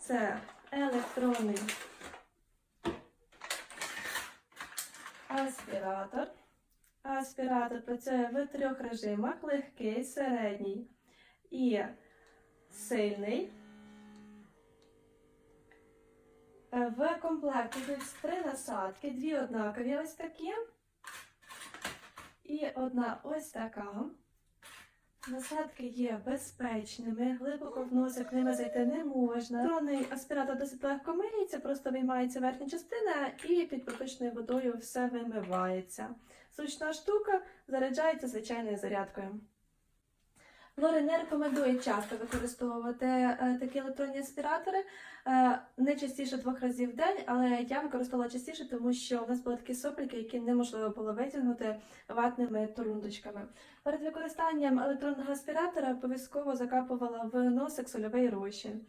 Це електронний аспіратор. Аспіратор працює в трьох режимах: легкий, середній і сильний. В комплекті йдуть три насадки, дві однакові ось такі. І одна ось така. Насадки є безпечними, глибоко в носик ними зайти не можна. Тронний аспіратор досить легко миється, просто виймається верхня частина і під проточною водою все вимивається. Зручна штука заряджається звичайною зарядкою. Лори не рекомендує часто використовувати е, такі електронні аспіратори, е, не частіше двох разів в день, але я використовувала частіше, тому що в нас були такі сопліки, які неможливо було витягнути ватними торундочками. Перед використанням електронного аспіратора обов'язково закапувала в носик сольовий розчин.